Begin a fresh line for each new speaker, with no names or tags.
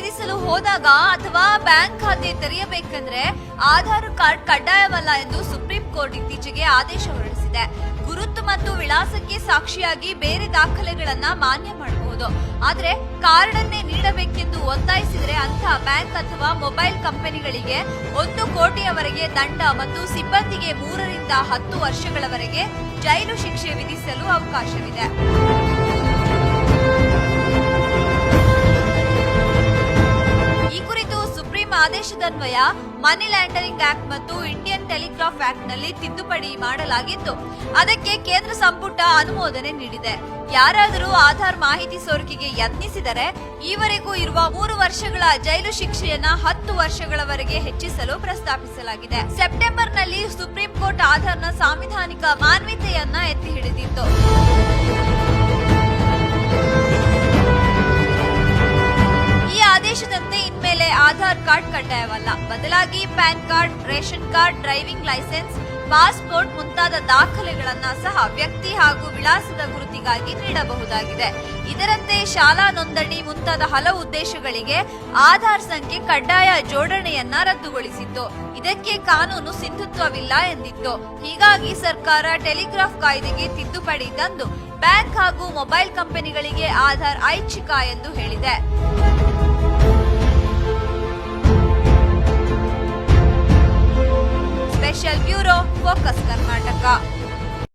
ಹೋದಾಗ ಅಥವಾ ಬ್ಯಾಂಕ್ ಖಾತೆ ತೆರೆಯಬೇಕಂದ್ರೆ ಆಧಾರ್ ಕಾರ್ಡ್ ಕಡ್ಡಾಯವಲ್ಲ ಎಂದು ಸುಪ್ರೀಂ ಕೋರ್ಟ್ ಇತ್ತೀಚೆಗೆ ಆದೇಶ ಹೊರಡಿಸಿದೆ. ಗುರುತು ಮತ್ತು ವಿಳಾಸಕ್ಕೆ ಸಾಕ್ಷಿಯಾಗಿ ಬೇರೆ ದಾಖಲೆಗಳನ್ನ ಮಾನ್ಯ ಮಾಡಬಹುದು. ಆದ್ರೆ ಕಾರ್ಡ್ ಅನ್ನೇ ನೀಡಬೇಕೆಂದು ಒತ್ತಾಯಿಸಿದರೆ ಅಂತ ಬ್ಯಾಂಕ್ ಅಥವಾ ಮೊಬೈಲ್ ಕಂಪನಿಗಳಿಗೆ ಒಂದು ಕೋಟಿಯವರೆಗೆ ದಂಡ ಮತ್ತು ಸಿಬ್ಬಂದಿಗೆ ಮೂರರಿಂದ ಹತ್ತು ವರ್ಷಗಳವರೆಗೆ ಜೈಲು ಶಿಕ್ಷೆ ವಿಧಿಸಲು ಅವಕಾಶವಿದೆ. ಆದೇಶದನ್ವಯ ಮನಿ ಲ್ಯಾಂಡರಿಂಗ್ ಆಕ್ಟ್ ಮತ್ತು ಇಂಡಿಯನ್ ಟೆಲಿಗ್ರಾಫ್ ಆಕ್ಟ್ನಲ್ಲಿ ತಿದ್ದುಪಡಿ ಮಾಡಲಾಗಿದ್ದು ಅದಕ್ಕೆ ಕೇಂದ್ರ ಸಂಪುಟ ಅನುಮೋದನೆ ನೀಡಿದೆ. ಯಾರಾದರೂ ಆಧಾರ್ ಮಾಹಿತಿ ಸೋರಿಕೆಗೆ ಯತ್ನಿಸಿದರೆ, ಈವರೆಗೂ ಇರುವ ಮೂರು ವರ್ಷಗಳ ಜೈಲು ಶಿಕ್ಷೆಯನ್ನ ಹತ್ತು ವರ್ಷಗಳವರೆಗೆ ಹೆಚ್ಚಿಸಲು ಪ್ರಸ್ತಾಪಿಸಲಾಗಿದೆ. ಸೆಪ್ಟೆಂಬರ್ನಲ್ಲಿ ಸುಪ್ರೀಂ ಕೋರ್ಟ್ ಆಧಾರ್ನ ಸಾಂವಿಧಾನಿಕ ಮಾನ್ಯತೆಯನ್ನ ಎತ್ತಿ ಹಿಡಿದಿತ್ತು. ಆಧಾರ್ ಕಾರ್ಡ್ ಕಡ್ಡಾಯವಲ್ಲ. ಬದಲಾಗಿ PAN card, ration card, driving licence, passport ಮುಂತಾದ ದಾಖಲೆಗಳನ್ನ ಸಹ ವ್ಯಕ್ತಿ ಹಾಗೂ ವಿಳಾಸದ ಗುರುತಿಗಾಗಿ ನೀಡಬಹುದಾಗಿದೆ. ಇದರಂತೆ ಶಾಲಾ ನೋಂದಣಿ ಮುಂತಾದ ಹಲವು ಉದ್ದೇಶಗಳಿಗೆ ಆಧಾರ್ ಸಂಖ್ಯೆ ಕಡ್ಡಾಯ ಜೋಡಣೆಯನ್ನ ರದ್ದುಗೊಳಿಸಿತ್ತು. ಇದಕ್ಕೆ ಕಾನೂನು ಸಿಂಧುತ್ವವಿಲ್ಲ ಎಂದಿತ್ತು. ಹೀಗಾಗಿ ಸರ್ಕಾರ ಟೆಲಿಗ್ರಾಫ್ ಕಾಯ್ದೆಗೆ ತಿದ್ದುಪಡಿ ತಂದು ಬ್ಯಾಂಕ್ ಹಾಗೂ ಮೊಬೈಲ್ ಕಂಪನಿಗಳಿಗೆ ಆಧಾರ್ ಐಚ್ಛಿಕ ಎಂದು ಹೇಳಿದೆ. Bureau focus Karnataka